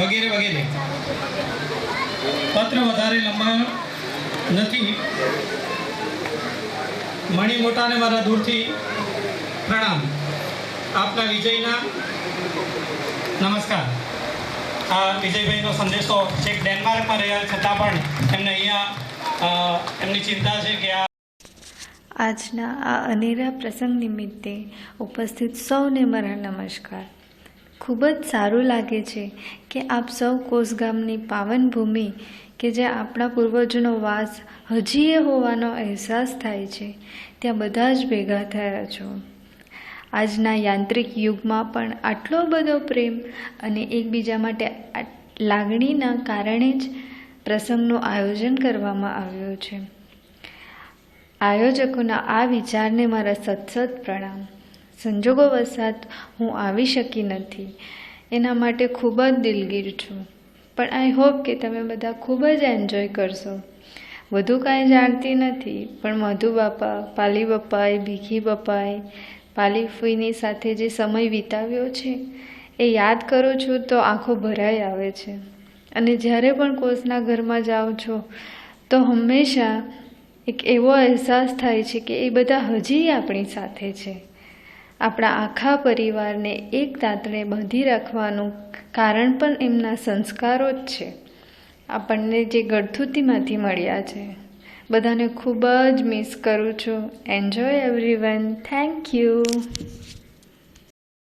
વગેરે વગેરે. પત્ર વધારે લંબા નથી. મણી મોટાને મારા દૂરથી પ્રણામ. આપના વિજયના નમસ્કાર. આ વિજયભાઈનો સંદેશો છેક ડેનમાર્કમાં રહ્યા છતાં પણ એમને અહીંયા એમની ચિંતા છે કે આ આજના આ અનેરા પ્રસંગ નિમિત્તે ઉપસ્થિત સૌને મારા નમસ્કાર. ખૂબ જ સારું લાગે છે કે આપ સૌ કોસ ગામની પાવન ભૂમિ કે જે આપણા પૂર્વજોનો વાસ હજી એ હોવાનો અહેસાસ થાય છે, ત્યાં બધા જ ભેગા થયા છો. આજના યાંત્રિક યુગમાં પણ આટલો બધો પ્રેમ અને એકબીજા માટે લાગણીના કારણે જ પ્રસંગનું આયોજન કરવામાં આવ્યું છે. આયોજકોના આ વિચારને મારા સતસત પ્રણામ. સંજોગો વસાત હું આવી શકી નથી. એના માટે ખૂબ જ દિલગીર છું. પણ આઈ હોપ કે તમે બધા ખૂબ જ એન્જોય કરશો. વધુ કાંઈ જાણતી નથી, પણ મધુ બાપા, પાલી બાપાએ ભીખી બાપાએ પાલી ફૂઈની સાથે જે સમય વિતાવ્યો છે, એ યાદ કરું છું તો આંખો ભરાઈ આવે છે. અને જ્યારે પણ કોસના ઘરમાં જાઉં છો, તો હંમેશા એક એવો અહેસાસ થાય છે કે એ બધા હજી આપણી સાથે છે. આપણા આખા પરિવારને એક તાતણે બાંધી રાખવાનું કારણ પણ એમના સંસ્કારો જ છે. આપણને જે ગળથુતીમાંથી મળ્યા છે. બધાને ખૂબ જ મિસ કરું છું. એન્જોય એવરીવન થેન્ક યુ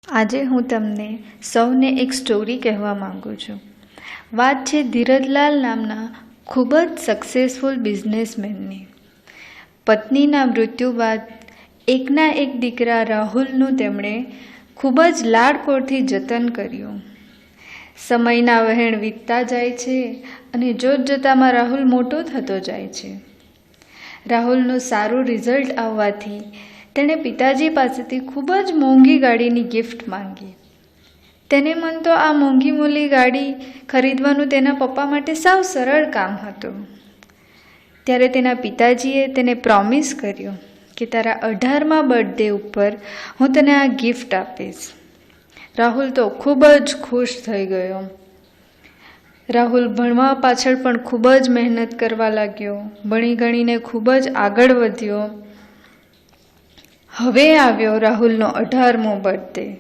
આજે હું તમને સૌને એક સ્ટોરી કહેવા માગું છું. વાત છે ધીરજલાલ નામના ખૂબ જ સક્સેસફુલ બિઝનેસમેનની પત્નીના મૃત્યુ બાદ એકના એક દીકરા રાહુલનું તેમણે ખૂબ જ લાડકોળથી જતન કર્યું. સમયના વહેણ વીતતા જાય છે અને જોત જોતામાં રાહુલ મોટો થતો જાય છે. રાહુલનું સારું રિઝલ્ટ આવવાથી તેણે પિતાજી પાસેથી ખૂબ જ મોંઘી ગાડીની ગિફ્ટ માંગી. તેને મન તો આ મોંઘી મોલી ગાડી ખરીદવાનું તેના પપ્પા માટે સાવ સરળ કામ હતું. ત્યારે તેના પિતાજીએ તેને પ્રોમિસ કર્યું. કે તારા અઢારમા બર્થડે ઉપર હું તને આ ગિફ્ટ આપીશ. રાહુલ તો ખૂબ જ ખુશ થઈ ગયો. રાહુલ ભણવા પાછળ પણ ખૂબ જ મહેનત કરવા લાગ્યો. ભણી ગણીને ખૂબ જ આગળ વધ્યો. હવે આવ્યો રાહુલનો અઢારમો બર્થડે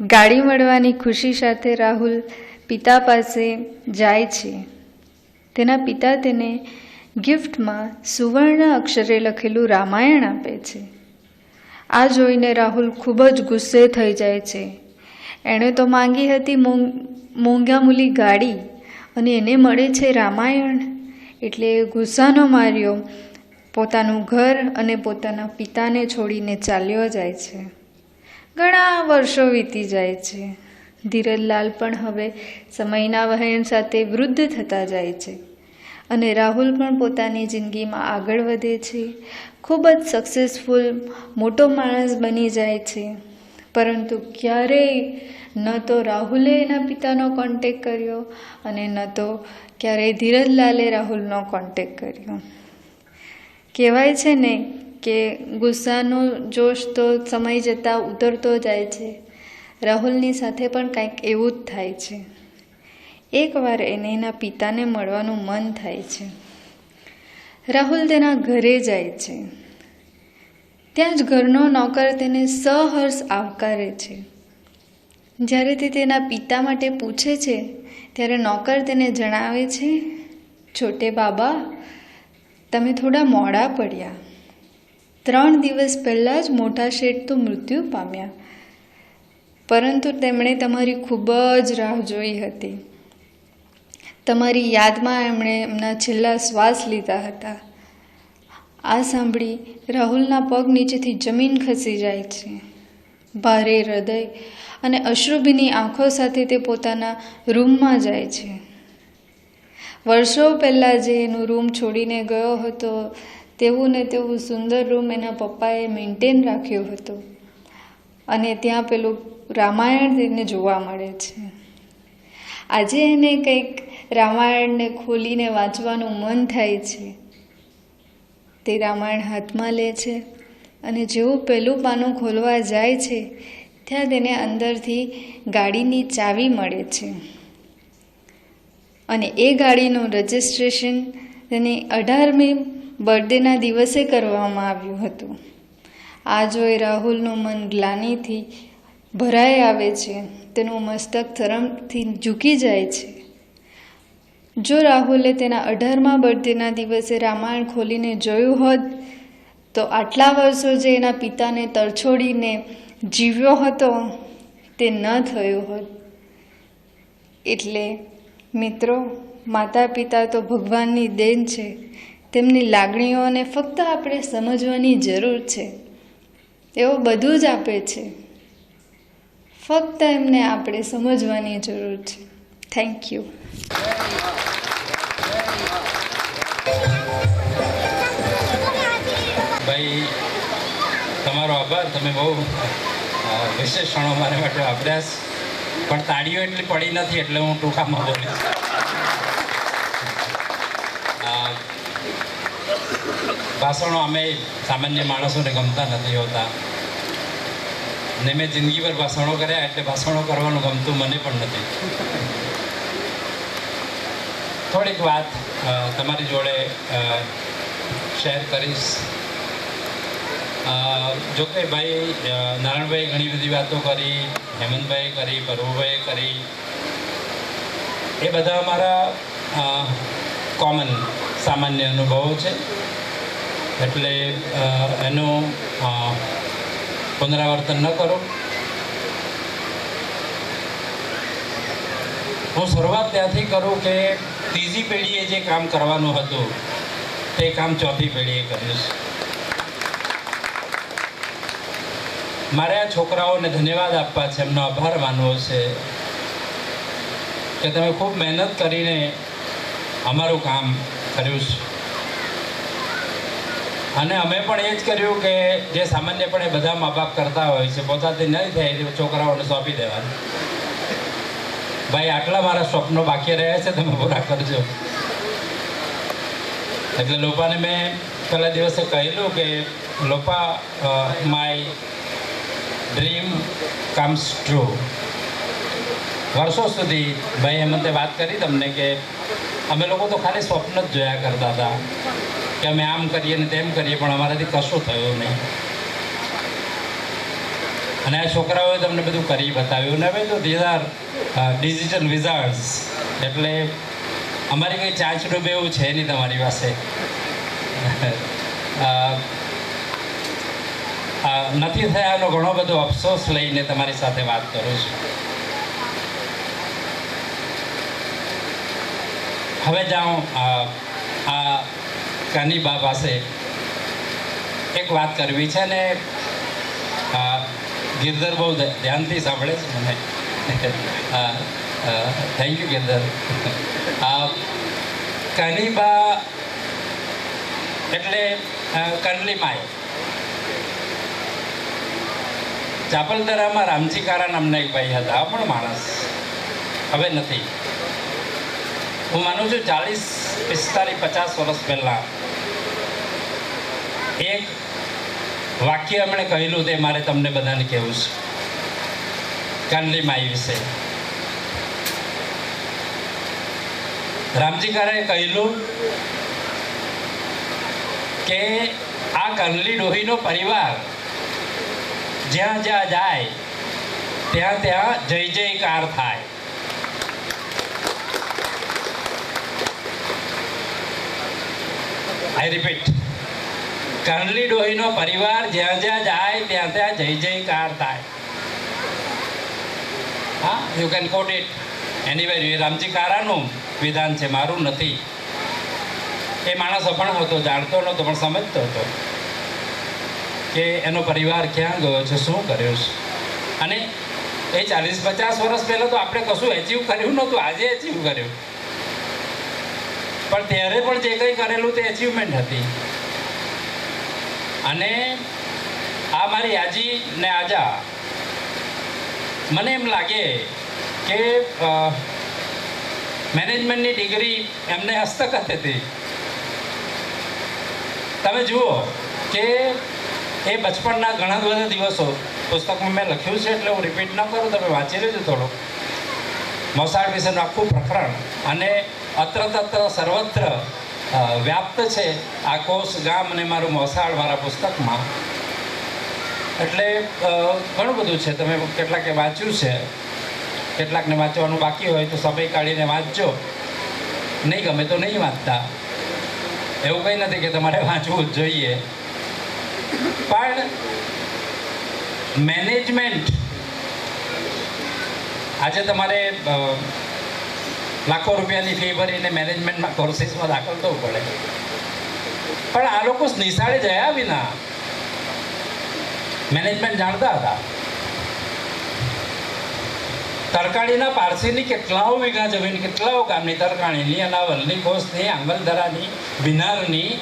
ગાડી મળવાની ખુશી સાથે રાહુલ પિતા પાસે જાય છે. તેના પિતા તેને ગિફ્ટમાં સુવર્ણ અક્ષરે લખેલું રામાયણ આપે છે. આ જોઈને રાહુલ ખૂબ જ ગુસ્સે થઈ જાય છે. એણે તો માંગી હતી મોંઘ મોંઘામૂલી ગાડી અને એને મળે છે રામાયણ. એટલે ગુસ્સાનો માર્યો. પોતાનું ઘર અને પોતાના પિતાને છોડીને ચાલ્યો જાય છે. ઘણા વર્ષો વીતી જાય છે. ધીરજલાલ પણ હવે સમયના વહેણ સાથે વૃદ્ધ થતા જાય છે. અને રાહુલ પણ પોતાની જિંદગીમાં આગળ વધે છે. ખૂબ જ સક્સેસફુલ મોટો માણસ બની જાય છે. પરંતુ ક્યારેય ન તો રાહુલે એના પિતાનો કોન્ટેક કર્યો અને ન તો ક્યારેય ધીરજલાલે રાહુલનો કોન્ટેક કર્યો. કહેવાય છે ને કે ગુસ્સાનો જોશ તો સમય જતાં ઉતરતો જાય છે. રાહુલની સાથે પણ કંઈક એવું જ થાય છે. એકવાર એને એના પિતાને મળવાનું મન થાય છે. રાહુલ તેના ઘરે જાય છે. ત્યાં જ ઘરનો નોકર તેને સહર્ષ આવકારે છે. જ્યારે તે તેના પિતા માટે પૂછે છે, ત્યારે નોકર તેને જણાવે છે, છોટે બાબા, તમે થોડા મોડા પડ્યા. ત્રણ દિવસ પહેલાં જ મોટા શેઠ તો મૃત્યુ પામ્યા. પરંતુ તેમણે તમારી ખૂબ જ રાહ જોઈ હતી. તમારી યાદમાં એમણે એમના છેલ્લા શ્વાસ લીધા હતા. આ સાંભળી રાહુલના પગ નીચેથી જમીન ખસી જાય છે. ભારે હૃદય અને અશ્રુભીની આંખો સાથે તે પોતાના રૂમમાં જાય છે. વર્ષો પહેલાં જે એનું રૂમ છોડીને ગયો હતો, તેવું ને તેવું સુંદર રૂમ એના પપ્પાએ મેન્ટેન રાખ્યો હતો. અને ત્યાં પેલું રામાયણ તેને જોવા મળે છે. આજે એને કંઈક રામાયણને ખોલીને વાંચવાનું મન થાય છે. તે રામાયણ હાથમાં લે છે અને જેવું પહેલું પાનું ખોલવા જાય છે, ત્યાં તેને અંદરથી ગાડીની ચાવી મળે છે. અને એ ગાડીનું રજિસ્ટ્રેશન તેની અઢારમી બર્થડેના દિવસે કરવામાં આવ્યું હતું. આ જોઈ રાહુલનું મન ગ્લાનીથી ભરાઈ આવે છે. તેનું મસ્તક થરમથી ઝૂકી જાય છે. જો રાહુલે તેના અઢારમા બર્થડેના દિવસે રામાયણ ખોલીને જોયું હોત, તો આટલા વર્ષો જે એના પિતાને તરછોડીને જીવ્યો હતો, તે ન થયું હોત. એટલે મિત્રો માતા પિતા તો ભગવાનની દેન છે. તેમની લાગણીઓને ફક્ત આપણે સમજવાની જરૂર છે. તેઓ બધું જ આપે છે. ફક્ત એમને આપણે સમજવાની જરૂર છે. થેન્ક યુ ભાઈ, તમારો આભાર. તમે બહુ વિશેષણો મારા માટે અભ્યાસ. પણ તાળીઓ એટલી પડી નથી એટલે હું ટૂંકામાં બોલીશ. ભાષણો અમે સામાન્ય માણસોને ગમતા નથી હોતા. ને મેં જિંદગીભર ભાષણો કર્યા એટલે ભાષણો કરવાનું ગમતું મને પણ નથી. થોડીક વાત તમારી જોડે શેર કરીશ. જો કે ભાઈ નારાયણભાઈ ઘણી બધી વાતો કરી હેમંતભાઈ કરી પ્રભુભાઈ કરી. એ બધા અમારા કોમન સામાન્ય અનુભવો છે. એટલે એનું પુનરાવર્તન ન કરો. હું શરૂઆત ત્યાંથી કરું કે ત્રીજી પેઢીએ જે કામ કરવાનું હતું, તે કામ ચોથી પેઢીએ કર્યું છે. મારે આ છોકરાઓને ધન્યવાદ આપવા છે, એમનો આભાર માનવો છે કે તમે ખૂબ મહેનત કરીને અમારું કામ કર્યું છે. અને અમે પણ એ જ કર્યું કે જે સામાન્યપણે બધા મા બાપ કરતા હોય છે, પોતાથી નહીં થાય છોકરાઓને સોંપી દેવાનું. ભાઈ, આટલા મારા સ્વપ્નો બાકી રહ્યા છે, તમે પૂરા કરજો. એટલે લોપાને મેં પહેલા દિવસે કહેલું કે, Lopa my dream comes true વર્ષો સુધી ભાઈ હેમંતે વાત કરી તમને કે, અમે લોકો તો ખાલી સ્વપ્ન જ જોયા કરતા હતા કે અમે આમ કરીએ ને તેમ કરીએ, પણ અમારાથી કશું થયું નહીં. અને આ છોકરાઓએ તમને બધું કરી બતાવ્યું. ને હવે તો ધીઝ આર ડિજિટલ વિઝાર્ડ્સ એટલે અમારી કંઈ ચાંચનું એવું છે નહીં તમારી પાસે. નથી થયાનો ઘણો બધો અફસોસ લઈને તમારી સાથે વાત કરું છું. હવે જાઉં આ આ કાનીબા પાસે એક વાત કરવી છે ને ગિરધર બહુ ધ્યાનથી સાંભળે છે મને. Thank you Girdhar. આ કાનીબા એટલે કંડલી માય ચાપલદરામાં રામજીકારા નામના એક ભાઈ હતા. પણ માણસ. હવે નથી. હું માનું છું ચાલીસ, પિસ્તાલીસ, પચાસ વર્ષ પહેલાં એક વાક્ય એમણે કહેલું તે મારે તમને બધાને કહેવું છે. કાનલી માઈ વિશે રામજી કારાએ કહેલું કે આ કંડલી ડોહીનો પરિવાર જ્યાં જ્યાં જાય, ત્યાં ત્યાં જય જયકાર થાય. આઈ રિપીટ કંડલી ડોહીનો પરિવાર જ્યાં જ્યાં જાય ત્યાં ત્યાં જય જયકાર થાય. હા you can quote it anyway એ રામજી કારાનું વિધાન છે, મારું નથી. એ માણસ પણ હતો, જાણતો નહોતો, પણ સમજતો હતો કે એનો પરિવાર ક્યાં ગયો છે, શું કર્યો છે. અને એ ચાલીસ પચાસ વર્ષ પહેલાં તો આપણે કશું એચીવ કર્યું નહોતું, આજે એચીવ કર્યું. પણ ત્યારે પણ જે કંઈ કરેલું તે અચીવમેન્ટ હતી. અને આ મારી આજી ને આજા. મને એમ લાગે કે મેનેજમેન્ટની ડિગ્રી એમને હસ્તગત હતી. તમે જુઓ કે એ બચપણના ઘણા બધા દિવસો પુસ્તકમાં મેં લખ્યું છે એટલે હું રિપીટ ન કરું, તમે વાંચી લેજો થોડું મોસાળ વિશેનું આખું પ્રકરણ અને અત્ર તત્ર સર્વત્ર વ્યાપ્ત છે આ કોષ ગામ અને મારું મોસાળ મારા પુસ્તકમાં. એટલે ઘણું બધું છે. તમે કેટલાકે વાંચ્યું છે. કેટલાકને વાંચવાનું બાકી હોય તો સમય કાઢીને વાંચજો. નહીં ગમે તો નહીં વાંચતા. એવું કંઈ નથી કે તમારે વાંચવું જ જોઈએ. પણ મેનેજમેન્ટ આજે તમારે લાખો રૂપિયાની ફી ભરીને મેનેજમેન્ટમાં કોર્સિસમાં દાખલ થવું પડે. પણ આ લોકો નિશાળે જયા વિના મેનેજમેન્ટ જાણતા હતા. તરકાણીના પારસીની કેટલાઓ વીઘા જમીન, કેટલાઓ ગામની તરકાણીની અનાવલની ઘોષની આંગલધરાની બિનારની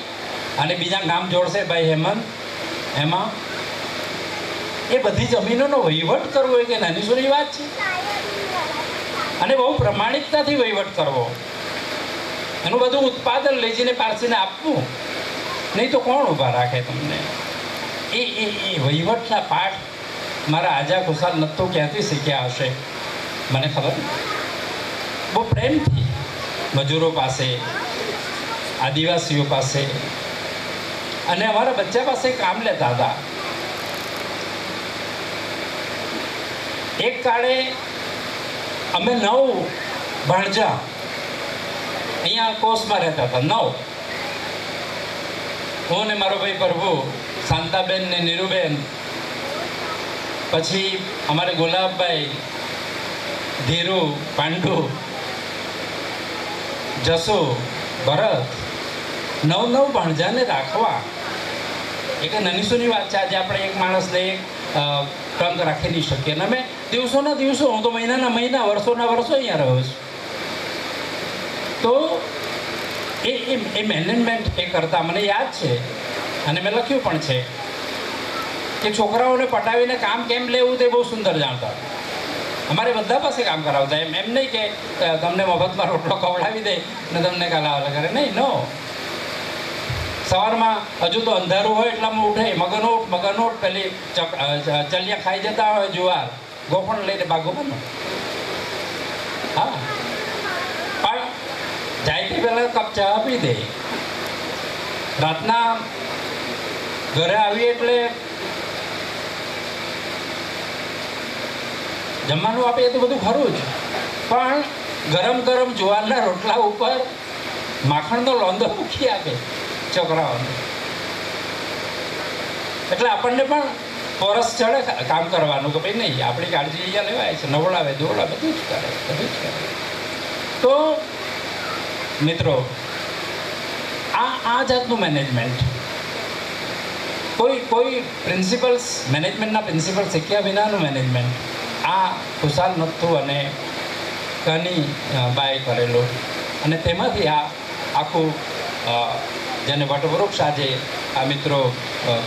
અને બીજા ગામ જોડશે ભાઈ હેમંત, એમાં એ બધી જમીનોનો વહીવટ કરવો એ કે નાની સુરી વાત છે? અને બહુ પ્રમાણિકતાથી વહીવટ કરવો. એનું બધું ઉત્પાદન લઈ જઈને પારસીને આપવું. નહીં તો કોણ ઊભા રાખે તમને? એ એ એ વહીવટના પાઠ મારા આજા ખુશાલ નત્તો ક્યાંથી શીખ્યા હશે? મને ખબર? બહુ પ્રેમથી મજૂરો પાસે, આદિવાસીઓ પાસે. અને અમારા બચ્ચા પાસે કામ લેતા હતા. એક કાળે અમે નવ ભણજા. અહીંયા કોસમાં રહેતા હતા, નવ. હું ને મારો ભાઈ પ્રભુ, શાંતાબેન ને નીરુબેન, પછી અમારે ગુલાબભાઈ, ધીરુ, પાંડુ, જસુ, ભરત, નવ નવ ભણજાને રાખવા. એક નનીસુની વાત છે, આજે આપણે એક માણસને એક ટંક રાખી નહીં શકીએ. અને અમે દિવસોના દિવસો હું તો મહિનાના મહિના વર્ષોના વર્ષો અહીંયા રહ્યો છું. તો એ એ મેનેજમેન્ટ એ કરતા મને યાદ છે અને મેં લખ્યું પણ છે કે છોકરાઓને પટાવીને કામ કેમ લેવું તે બહુ સુંદર જાણતા. અમારે બધા પાસે કામ કરાવતા, એમ એમ નહીં કે તમને મફતમાં રોટલો ખવડાવી દે ને તમને કાલાવાલા કરે. નહીં નો સવારમાં હજુ તો અંધારું હોય એટલામાં ઉઠે મગનોટ મગનોટ પેલી ચલિયા ખાઈ જતા હોય, જુવાર. ગોફણ લઈને ભાગો બનો હા. પણ જાય તે પહેલાં કપ ચા આપી દે. રાતના ઘરે આવી એટલે જમવાનું આપે એ તો બધું ખરું જ. પણ ગરમ ગરમ જુવારના રોટલા ઉપર માખણનો લોંદો મૂકી આપે. છોકરાઓને. એટલે આપણને પણ પોરસ ચડે કામ કરવાનું કે ભાઈ નહીં, આપણી કાળજી અહીંયા લેવાય છે, નવડાવે દોડાવે બધું જ કરે, બધું જ કરે. તો મિત્રો, આ આ જાતનું મેનેજમેન્ટ કોઈ કોઈ પ્રિન્સિપલ્સ મેનેજમેન્ટના પ્રિન્સિપલ શીખ્યા વિનાનું મેનેજમેન્ટ આ ખુશાલ નથું અને કની બાય કરેલું. અને તેમાંથી આ આખું જેને વટવૃક્ષ આજે આ મિત્રો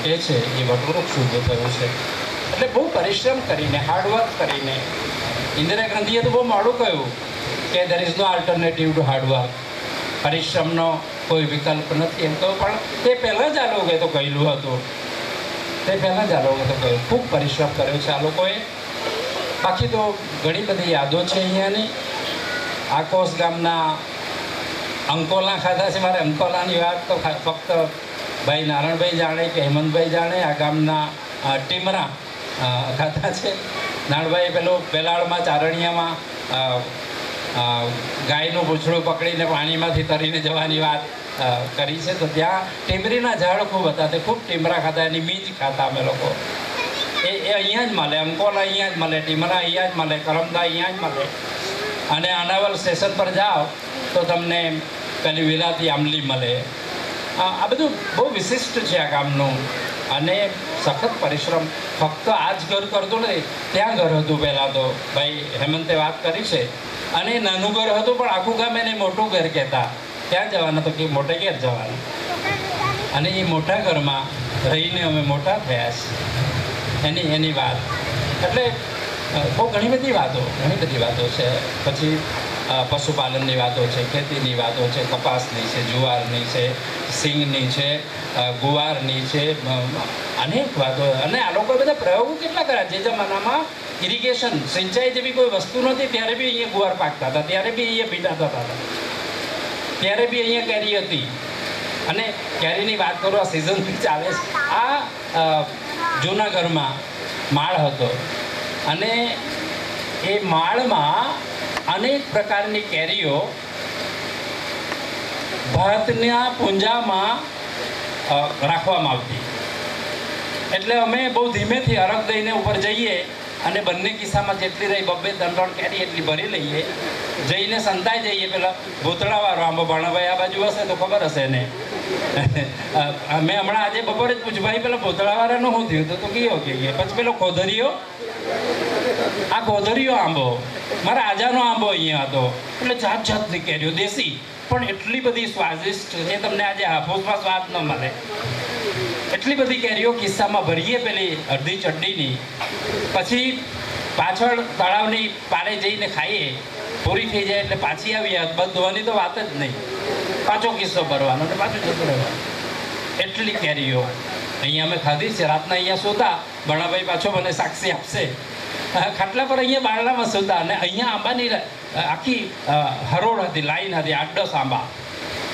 કહે છે, એ વટવૃક્ષ ઊભું થયું છે. એટલે બહુ પરિશ્રમ કરીને હાર્ડવર્ક કરીને, ઇન્દિરા ગાંધીએ તો બહુ મોડું કહ્યું કે there is no alternative to hard work પરિશ્રમનો કોઈ વિકલ્પ નથી. એમ કહ્યું પણ તે પહેલાં જ આ લોકોએ તો કહેલું હતું. તે પહેલાં જ આ લોકોએ તો કહ્યું ખૂબ પરિશ્રમ કર્યો છે આ લોકોએ. બાકી તો ઘણી બધી યાદો છે અહીંયાની. આકોસ ગામના અંકોલા ખાધા છે. મારે અંકોલાની વાત તો ફક્ત ભાઈ નારાયણભાઈ જાણે કે હેમંતભાઈ જાણે આ ગામના ટીમરા ખાતા છે. નારણભાઈ પેલો બેલાળમાં ચારણિયામાં ગાયનું પૂછડું પકડીને પાણીમાંથી તરીને જવાની વાત કરી છે. તો ત્યાં ટીમરીના ઝાડ ખૂબ હતા. તે ખૂબ ટીમરા ખાતા, એની બીજ ખાતા અમે લોકો. એ એ અહીંયા જ મળે અંકોલા અહીંયા જ મળે, ટીમરા અહીંયા જ મળે, કરમદા અહીંયા જ મળે. અને અનાવલ સ્ટેશન પર જાઓ, તો તમને પેલી વિલાતી આંબલી મળે. આ બધું બહુ વિશિષ્ટ છે આ ગામનું. અને સખત પરિશ્રમ. ફક્ત આ જ ઘર કરતું નહીં ત્યાં ઘર હતું પહેલાં તો. ભાઈ હેમંતે વાત કરી છે. અને નાનું ઘર હતું, પણ આખું ગામ એને મોટું ઘર કહેતા. ત્યાં જવાના તો કે મોટે ઘેર જવાનું. અને એ મોટા ઘરમાં રહીને અમે મોટા થયા છીએ. એની એની વાત. એટલે બહુ ઘણી બધી વાતો, ઘણી બધી વાતો છે. પછી પશુપાલનની વાતો છે, ખેતીની વાતો છે, કપાસની છે, જુવારની છે સિંગની છે ગુવારની છે અનેક વાતો. અને આ લોકોએ બધા પ્રયોગો કેટલા કર્યા? જે જમાનામાં ઇરિગેશન સિંચાઈ જેવી કોઈ વસ્તુ નહોતી, ત્યારે બી અહીંયા ગુવાર પાકતા હતા, ત્યારે બી અહીંયા ભીટાતા હતા. ત્યારે બી અહીંયા કેરી હતી. અને કેરીની વાત કરું, આ સિઝનથી ચાલે છે. આ જૂનાગઢમાં માળ હતો. અને એ માળમાં અનેક પ્રકારની કેરીઓ ભાતના પૂંજામાં રાખવામાં આવતી. એટલે અમે બહુ ધીમેથી અરગ દઈને ઉપર જઈએ અને બંને કિસ્સામાં જેટલી રહી બબ્બે ત્રણ ત્રણ કેરી એટલી ભરી લઈએ. જઈને સંતાઈ જઈએ. પેલા ભૂતળાવાળો આંબો ભાણાભાઈ આ બાજુ હશે તો ખબર હશે ને મેં હમણાં આજે બપોરે જ પૂછ્યું, ભાઈ, પેલા ભૂતળાવાળાનું શું થયું? તો કે કે પછી પેલો ખોધરીયો. આ ગોધરીયો આંબો. મારા આજાનો આંબો અહીંયા હતો. એટલે જાત જાતની કેરીઓ દેશી. પણ એટલી બધી સ્વાદિષ્ટ જે તમને આજે હાફૂસમાં સ્વાદ ન મળે. એટલી બધી કેરીઓ કિસ્સામાં ભરીએ પેલી અડધી ચડ્ડીની પછી પાછળ તળાવની પારે જઈને ખાઈએ. પૂરી થઈ જાય એટલે પાછી આવીએ. બંધ તો વાત જ નહીં. પાછો કિસ્સો ભરવાનો અને પાછું જતું રહેવાનું. એટલી કેરીઓ. અહીંયા અમે ખાધી છે. રાતના અહીંયા સોતા. ભણાભાઈ પાછો મને સાક્ષી આપશે. ખાટલા પર અહીંયા બારણામાં સૂતા અને અહીંયા આંબાની આખી હરોળ હતી, લાઈન હતી આઠ દસ આંબા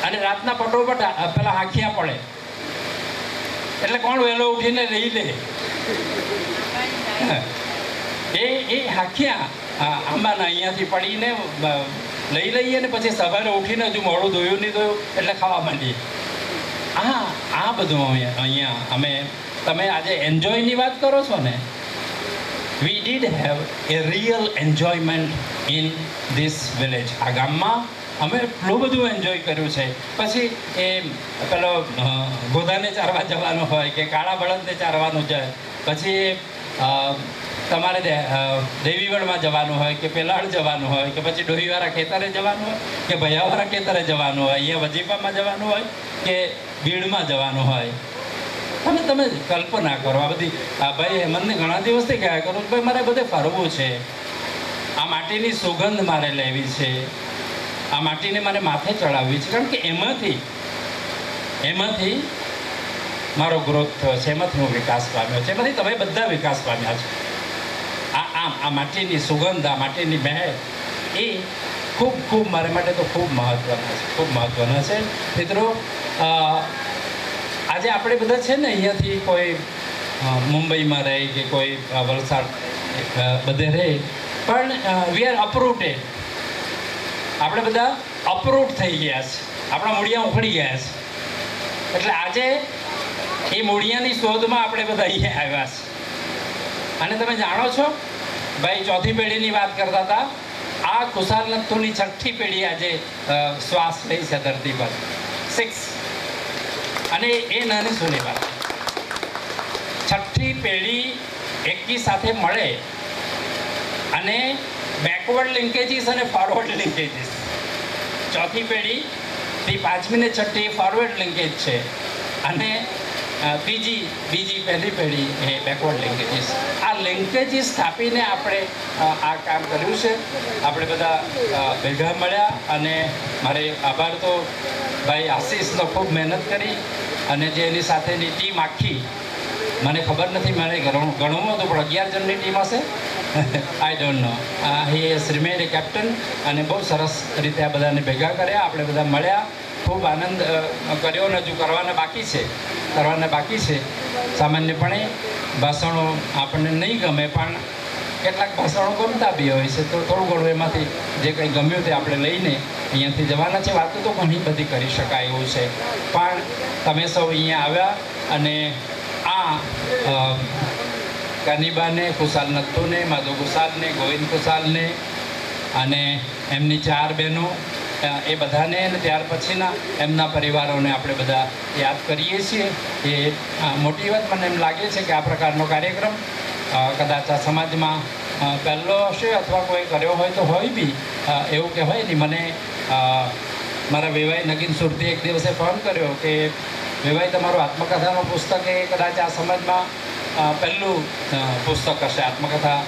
અને રાતના પટોપટ પેલા હાંખિયા પડે. એટલે કોણ વહેલો ઉઠીને લઈ લે? એ એ હાંખિયા આ આંબાના અહીંયાથી પડીને લઈ લઈએ ને પછી સવારે ઉઠીને હજુ મોડું ધોયું નહીં ધોયું, એટલે ખાવા માંડીએ. હા આ બધું અહીંયા, અમે, તમે આજે એન્જોયની વાત કરો છો ને? We did have a real enjoyment in this village આ ગામમાં અમે એટલું બધું એન્જોય કર્યું છે. પછી એ, પેલો ગોદાને ચારવા જવાનું હોય કે કાળા બળદને ચારવાનું છે. પછી તમારે દેવીવળમાં જવાનું હોય કે પેલાડ જવાનું હોય કે પછી ડોહીવાળા ખેતરે જવાનું હોય કે ભૈયાવાળા ખેતરે જવાનું હોય, અહીંયા વજીફામાં જવાનું હોય કે ભીડમાં જવાનું હોય. તમે તમે કલ્પના કરો, આ બધી, આ ભાઈ હેમંતને ઘણા દિવસથી કહ્યા કરું, ભાઈ, મારે બધે ફરવું છે. આ માટીની સુગંધ મારે લેવી છે. આ માટીને મારે માથે ચડાવવી છે. કારણ કે એમાંથી એમાંથી મારો ગ્રોથ થયો છે, એમાંથી હું વિકાસ પામ્યો છે. એમાંથી તમે બધા વિકાસ પામ્યા છો. આ આમ, આ માટીની સુગંધ, આ માટીની મહેક એ ખૂબ ખૂબ મારા માટે તો ખૂબ મહત્ત્વના છે, ખૂબ મહત્ત્વના છે. મિત્રો આજે આપણે બધા છે ને અહીંયાથી કોઈ મુંબઈમાં રહે કે કોઈ વલસાડ બધે રહે. પણ વી આર અપરૂટેડ આપણે બધા અપરૂટ થઈ ગયા છે. આપણા મૂળિયા ઉખડી ગયા છે. એટલે આજે એ મૂળિયાની શોધમાં આપણે બધા અહીંયા આવ્યા છે. અને તમે જાણો છો, ભાઈ ચોથી પેઢીની વાત કરતા હતા, આ કુશાલ નથુની છઠ્ઠી પેઢી આજે શ્વાસ લઈ છે ધરતી પર. સિક્સ અને એ નાની સૂની વાત છઠ્ઠી પેઢી એકી સાથે મળે અને બેકવર્ડ લિંકેજીસ અને ફોરવર્ડ લિંકેજીસ ચોથી પેઢી થી પાંચમી ને છઠ્ઠી ફોરવર્ડ લિંકેજ છે. અને બીજી બીજી પહેલી પેઢી એ બેકવર્ડ લિંકેજીસ આ લિંકેજીસ સ્થાપીને આપણે આ કામ કર્યું છે. આપણે બધા ભેગા મળ્યા અને મારે આભાર તો ભાઈ આશીષનો ખૂબ મહેનત કરી. અને જે એની સાથેની ટીમ આખી, મને ખબર નથી મને ઘણું ઘણું હતું, પણ અગિયાર જણની ટીમ હશે? I don't know he is remade a captain અને બહુ સરસ રીતે આ બધાને ભેગા કર્યા, આપણે બધા મળ્યા. ખૂબ આનંદ કર્યો અને હજુ કરવાના બાકી છે. કરવાના બાકી છે. સામાન્યપણે ભાષણો આપણને નહીં ગમે, પણ કેટલાક ભાષણો ગમતા બી હોય છે. તો થોડું ઘણું એમાંથી જે કંઈ ગમ્યું તે આપણે લઈને અહીંયાથી જવાના છે. વાતો તો ઘણી બધી કરી શકાય એવું છે. પણ તમે સૌ અહીંયા આવ્યા અને આ કનિબાને, કુશાલ નથુને માધુ કુશાલને, ગોવિંદ કુશાલને અને એમની ચાર બહેનો એ બધાને અને ત્યાર પછીના એમના પરિવારોને આપણે બધા યાદ કરીએ છીએ. એ મોટી વાત મને એમ લાગે છે કે આ પ્રકારનો કાર્યક્રમ કદાચ આ સમાજમાં પહેલો હશે અથવા કોઈ કર્યો હોય તો હોય બી. એવું કહેવાય નહીં. મને મારા વેવાઈ નગીન સુરતી એક દિવસે ફોન કર્યો કે, વેવાઈ, તમારું આત્મકથાનું પુસ્તક એ કદાચ આ સમાજમાં પહેલું પુસ્તક હશે. આત્મકથા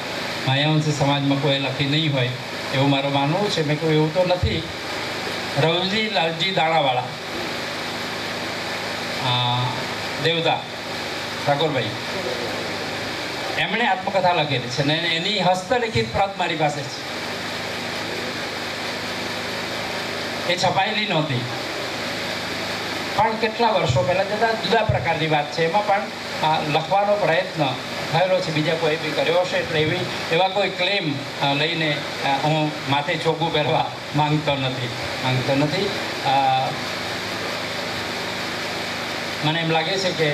માયાવંશી સમાજમાં કોઈ લખી નહીં હોય. એવું મારું માનવું છે. મેં કહ્યું, એવું તો નથી. રવજી લાલજી દાણાવાળા. દેવતા, ઠાકોરભાઈ. એમણે આત્મકથા લખેલી છે અને એની હસ્તલિખિત પ્રત મારી પાસે છે. એ છપાયેલી નહોતી. પણ કેટલા વર્ષો પહેલાં જતાં જુદા પ્રકારની વાત છે. એમાં પણ લખવાનો પ્રયત્ન થયેલો છે. બીજા કોઈ બી કર્યો હશે એટલે એવી, એવા કોઈ ક્લેમ લઈને હું માથે ચોખ્ખું પહેરવા માંગતો નથી. માંગતો નથી. મને એમ લાગે છે કે